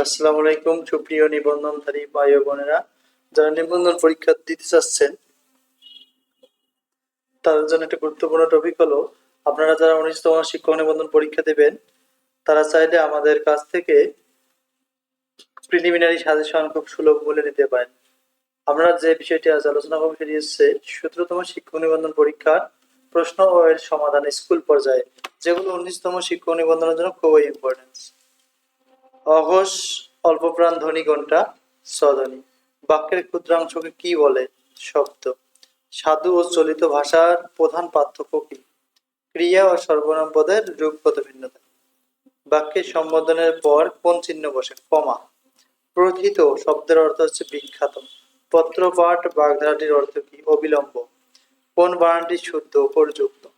আসসালামু আলাইকুম, সুপ্রিয় নিবন্ধনধারী ভাই বোনেরা। যারা নিবন্ধন পরীক্ষা দিতে চাচ্ছেন, তাদের জন্য একটা গুরুত্বপূর্ণ টপিক হলো, আপনারা যারা উনিশতম শিক্ষক নিবন্ধন পরীক্ষা দেবেন, তারা চাইলে আমাদের কাছ থেকে প্রিলিমিনারি সাজেশন খুব সুলভ মূল্যে নিতে পারেন। আমরা যে বিষয়টি আজ আলোচনা করব সেটি হচ্ছে সতেরোতম শিক্ষক নিবন্ধন পরীক্ষার প্রশ্ন ও এর সমাধান স্কুল পর্যায়ে। যেগুলো উনিশতম শিক্ষক নিবন্ধনের জন্য খুবই ইম্পর্টেন্স অঘোষ অল্প প্রাণ ধ্বনি ঘণ্টা স্বধ্বনি। বাক্যের ক্ষুদ্রাংশকে কি বলে? শব্দ। সাধু ও চলিত ভাষার প্রধান পার্থক্য কি? ক্রিয়া ও সর্বনাম পদের রূপগত ভিন্নতা? বাক্যের সম্বোধনের পর কোন চিহ্ন বসে? কমা। প্রথিত শব্দের অর্থ হচ্ছে বিখ্যাত। পত্রপাঠ বাগধারাটির অর্থ কি? অবিলম্ব। কোন বানানটি শুদ্ধ উপযুক্ত?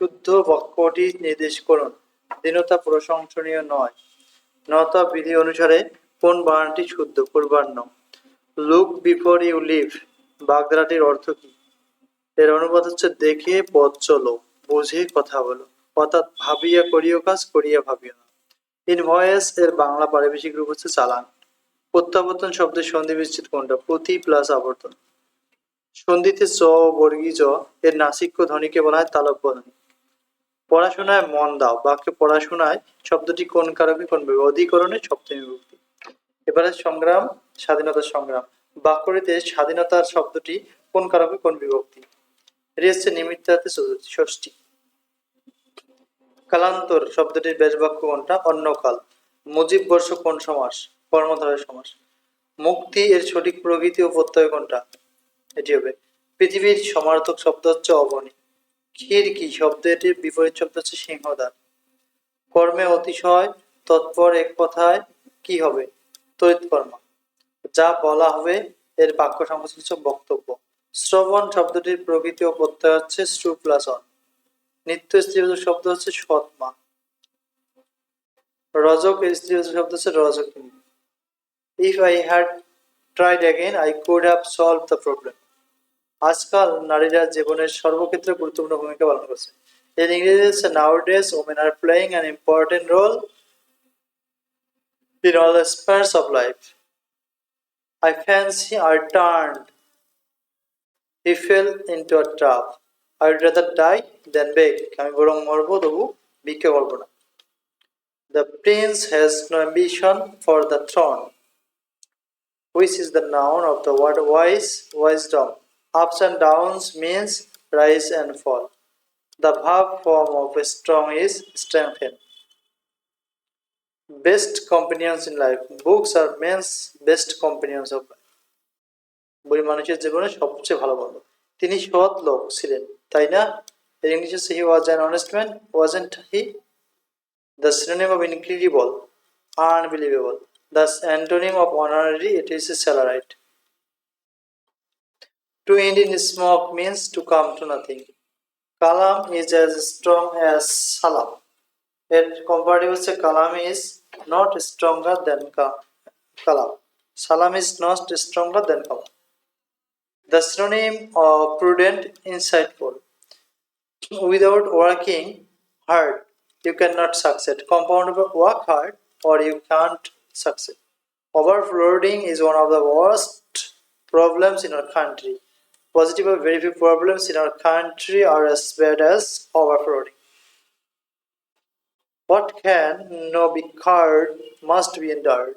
শুদ্ধ বাক্যটি নির্দেশ করুন। দীনতা প্রশংসনীয় নয়। নতা বিধি অনুসারে কোন বানানটি শুদ্ধ, পূর্বাহ্ন? লুক বিফোর ইউ লিভ বাগধারাটির অর্থ কি? এর অনুবাদ হচ্ছে, দেখে, পথ চলো, বুঝে কথা বলো, অর্থাৎ ভাবিয়া করিও কাজ, করিয়া ভাবিও না। ইন ইনভয়েস এর বাংলা পারিবেশিক রূপ হচ্ছে চালান। প্রত্যাবর্তন শব্দের সন্ধি বিচ্ছেদ কোনটা? প্রতি প্লাস আবর্তন। সন্ধিতে চ, বর্গী জ, এর নাসিক্য ধ্বনিকে বলা হয় তালব্য ধ্বনি। পড়াশোনায় মন দাও। বাক্যে পড়াশোনায় শব্দটি কোন কারকে, কোন? অধিকরণে সপ্তমী বিভক্তি। এবারে সংগ্রাম, স্বাধীনতার সংগ্রাম। বাক্যটিতে স্বাধীনতার শব্দটি কোন কারকে, কোন বিভক্তি? হচ্ছে নিমিত্তার্থে চতুর্থী, ষষ্ঠী। কালান্তর শব্দটির বেশ বাক্য কোনটা? অন্যকাল মুজিব বর্ষ কোন সমাস? কর্মধারয় সমাস। মুক্তি এর সঠিক প্রকৃতি ও প্রত্যয় কোনটা? এটি হবে। পৃথিবীর সমার্থক শব্দ হচ্ছে অবনী। ক্ষীর কি? শব্দটির বিপরীত শব্দ হচ্ছে সিংহদ্বার কর্মে অতিশয়, তৎপর এক কথায় কি হবে? তড়িৎ কর্ম যা বলা হবে, এর বাক্য হচ্ছে বক্তব্য। শ্রবণ শব্দটির প্রকৃতি ও প্রত্যয় হচ্ছে শ্রু প্লাস অন নিত্য স্ত্রীবাচক শব্দ হচ্ছে সৎমা। রজক স্ত্রীবাচক শব্দ হচ্ছে রজকিনী। If I had tried again I could have solve the problem আজকাল নারীরা জীবনের সর্বক্ষেত্রে গুরুত্বপূর্ণ ভূমিকা পালন করছে In English, nowadays women are playing an important role in all aspects of life. I fancy I turned. He fell into a trap. I'd rather die than beg. আমি বরং মরবো তবু ভিক্ষা করব না The prince has no ambition for the throne. Which is the noun of the word wise, wisdom. Ups and downs means rise and fall. The verb form of strong is strengthen. Best companions in life. Books are men's best companions of life. বই মানুষের জীবনে সবচেয়ে ভালো বন্ধু তিনি সৎ লোক ছিলেন তাই না এর ইংলিশে he was an honest man wasn't he the synonym of incredible unbelievable the antonym of honorary it is a salaried to end in smoke means to come to nothing kalam is as strong as salam এর comparative হচ্ছে kalam is not stronger than ka- kalam salam is not stronger than kalam the synonym of prudent insightful without working hard you cannot succeed compound of work hard or you can't succeed overflooding is one of the worst problems in our country Positive or very few problems in our country are as bad as overcrowding. What can no be cured must be endured.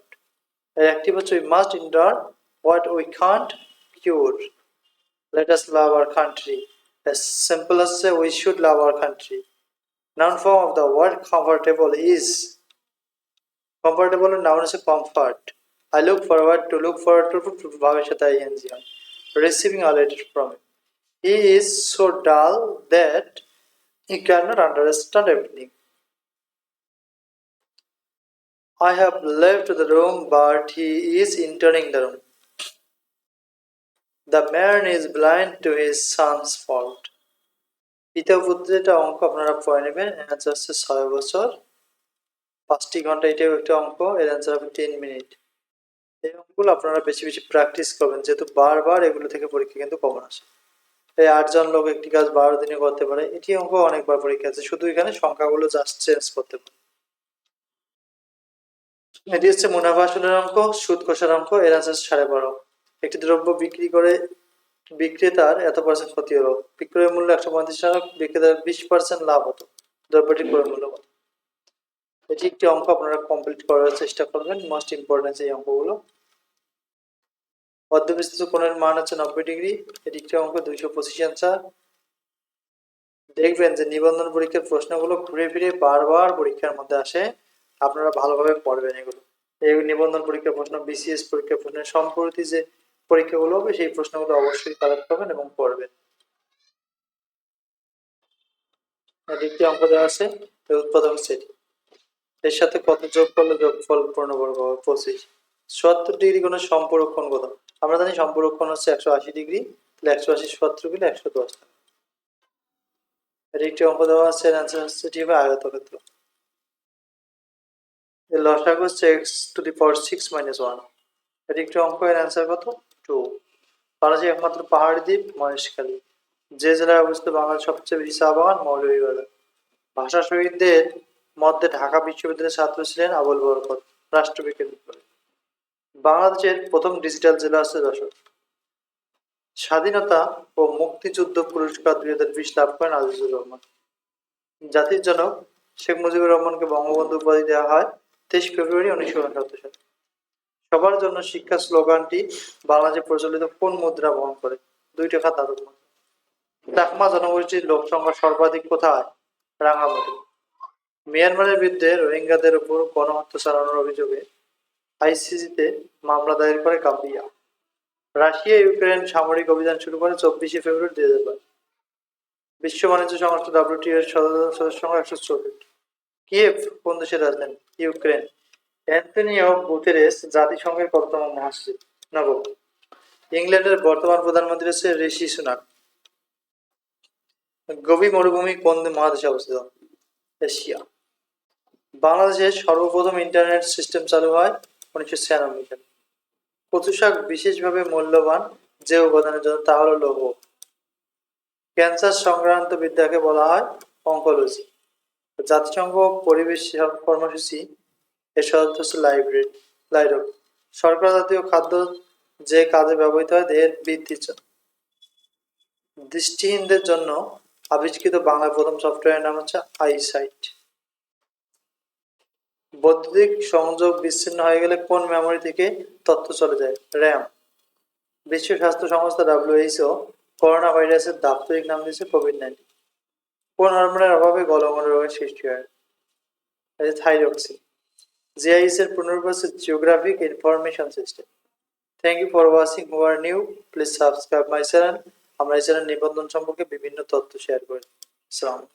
and activists we must endure what we can't cure. Let us love our country. As simple as say, we should love our country. Noun form of the word comfortable is comfortable noun is a comfort. I look forward to look forward to, to, to, receiving a letter from him he is so dull that he cannot understand everything I have left the room but he is entering the room the man is blind to his son's fault পিতা পুত্রের একটা অঙ্ক আপনারা পড়ে নেবেন answer হচ্ছে ছয় বছর পাঁচটি ঘণ্টা এটাও একটা অঙ্ক এর অ্যান্সার হবে টেন মিনিট এই আপনারা বেশি বেশি প্র্যাকটিস করবেন। যেহেতু বারবার এগুলো থেকে পরীক্ষা কিন্তু কমন আসে। এই আটজন লোক একটি কাজ বারো দিনে করতে পারে, এটি অঙ্ক অনেকবার পরীক্ষা আছে। শুধু এখানে সংখ্যাগুলো জাস্ট চেঞ্জ করতে পারে। এটি হচ্ছে মুনাফা আসলের অঙ্ক সুদ কষার অঙ্ক, এর আছে সাড়ে বারো। একটি দ্রব্য বিক্রি করে বিক্রেতার এত পার্সেন্ট ক্ষতি হলো। বিক্রয় মূল্য একশো পঁয়ত্রিশ টাকা, বিক্রেতার বিশ পার্সেন্ট লাভ হতো। দ্রব্যটির ক্রয় মূল্য? এটি একটি অঙ্ক, আপনারা কমপ্লিট করার চেষ্টা করবেন। মোস্ট ইম্পর্টেন্ট এই অঙ্কগুলো। অর্ধবিস্তৃত কোণের মান হচ্ছে নব্বই ডিগ্রি এটি একটি অঙ্ক দুইশো পঁচিশ অ্যান্সার দেখবেন যে নিবন্ধন পরীক্ষার প্রশ্নগুলো ঘুরে ফিরে বারবার পরীক্ষার মধ্যে আসে, আপনারা ভালোভাবে পড়বেন এগুলো। এই নিবন্ধন পরীক্ষার প্রশ্ন বিসিএস পরীক্ষার প্রশ্নের সম্প্রতি যে পরীক্ষাগুলো হবে, সেই প্রশ্নগুলো অবশ্যই কালেক্ট করবেন এবং পড়বেন। একটি অঙ্ক দেওয়া আছে এর উৎপাদক সেটি। এর সাথে কত যোগ করলে যোগফল পূর্ণবর্গ হবে? পঁচিশ। চুয়াত্তর ডিগ্রি কোণের সম্পরক্ষণ কত? আমরা জানি সম্পরক্ষণ হচ্ছে একশো আশি ডিগ্রি, তাহলে একশো আশি সত্তর গেলে একশো দশ থাকে একটি অঙ্ক দেওয়া আছে অ্যান্সার হচ্ছে এটি হবে আয়তক্ষেত্র। লসাগু হচ্ছে x to the power six minus one একটি অঙ্ক, এর অ্যান্সার কত? টু বাংলাদেশের একমাত্র পাহাড়ি দ্বীপ, মহেশখালী। যে জেলায় অবস্থিত বাংলার সবচেয়ে বেশি চা বাগান, মৌলভীবাজার। ভাষা শহীদদের মধ্যে ঢাকা বিশ্ববিদ্যালয়ের ছাত্র ছিলেন আবুল বরকত, রাষ্ট্রবিজ্ঞান বিভাগে। বাংলাদেশের প্রথম ডিজিটাল জেলা আছে যশোর। স্বাধীনতা ও মুক্তিযুদ্ধ পুরস্কার দুই হাজার বিশ লাভ করেন আজিজুর রহমান। জাতির জনক শেখ মুজিবুর রহমানকে বঙ্গবন্ধু উপাধি দেওয়া হয় তেইশ ফেব্রুয়ারি উনিশশো উনসত্তর সালে। সবার জন্য শিক্ষা স্লোগানটি, বাংলাদেশে প্রচলিত কোন মুদ্রা বহন করে? দুই টাকা ধারক মুদ্রা চাকমা জনগোষ্ঠীর লোক সংখ্যা সর্বাধিক কোথায়? রাঙামাটি। মিয়ানমারের বিরুদ্ধে রোহিঙ্গাদের উপর গণহত্যা চালানোর অভিযোগে আইসিসিতে মামলা দায়ের করে গাম্বিয়া। রাশিয়া ইউক্রেন সামরিক অভিযান শুরু করে চব্বিশে ফেব্রুয়ারি দুই হাজার বাইশ। বিশ্ব বাণিজ্য সংস্থা ডাব্লিউটিও এর সদস্য সংখ্যা একশো চৌষট্টি কিয়েভ, কোন দেশের রাজধানী? ইউক্রেন অ্যান্টনিও গুতেরেস, জাতিসংঘের কততম মহাসচিব নবম ইংল্যান্ডের বর্তমান প্রধানমন্ত্রী হচ্ছে ঋষি সুনাক। গভীর মরুভূমি কোন মহাদেশে অবস্থিত? এশিয়া। বাংলাদেশের সর্বপ্রথম ইন্টারনেট সিস্টেম চালু হয় উনিশশো ছিয়ানব্বই সালে কচু শাক বিশেষভাবে মূল্যবান যে উপাদানের জন্য তা হলো লৌহ। ক্যান্সার সংক্রান্ত বিদ্যাকে বলা হয় অঙ্কোলজি। জাতিসংঘ পরিবেশ কর্মসূচি, এর সদস্য হচ্ছে লাইব্রেরি লাইরক সরকার জাতীয় খাদ্য যে কাজে ব্যবহৃত হয়, দেহের বৃদ্ধির দৃষ্টিহীনদের জন্য আবিষ্কৃত বাংলা প্রথম সফটওয়্যারের নাম হচ্ছে আইসাইট। বৈদ্যুতিক সংযোগ বিচ্ছিন্ন হয়ে গেলে কোন মেমোরি থেকে তথ্য চলে যায়? র্যাম বিশ্ব স্বাস্থ্য সংস্থা ডাব্লিউএইচও করোনা ভাইরাসের দাপ্তরিক নাম দিয়েছে কোভিড নাইন্টিন কোন হরমোনের অভাবে গলগণ্ড রোগের সৃষ্টি হয়? থাইরক্সিন জিআইএস এর পুনরূপ geographic information system thank you for watching R new please subscribe my channel আমরা এই চ্যানেল নিবন্ধন সম্পর্কে বিভিন্ন তথ্য শেয়ার করি। আসসালামু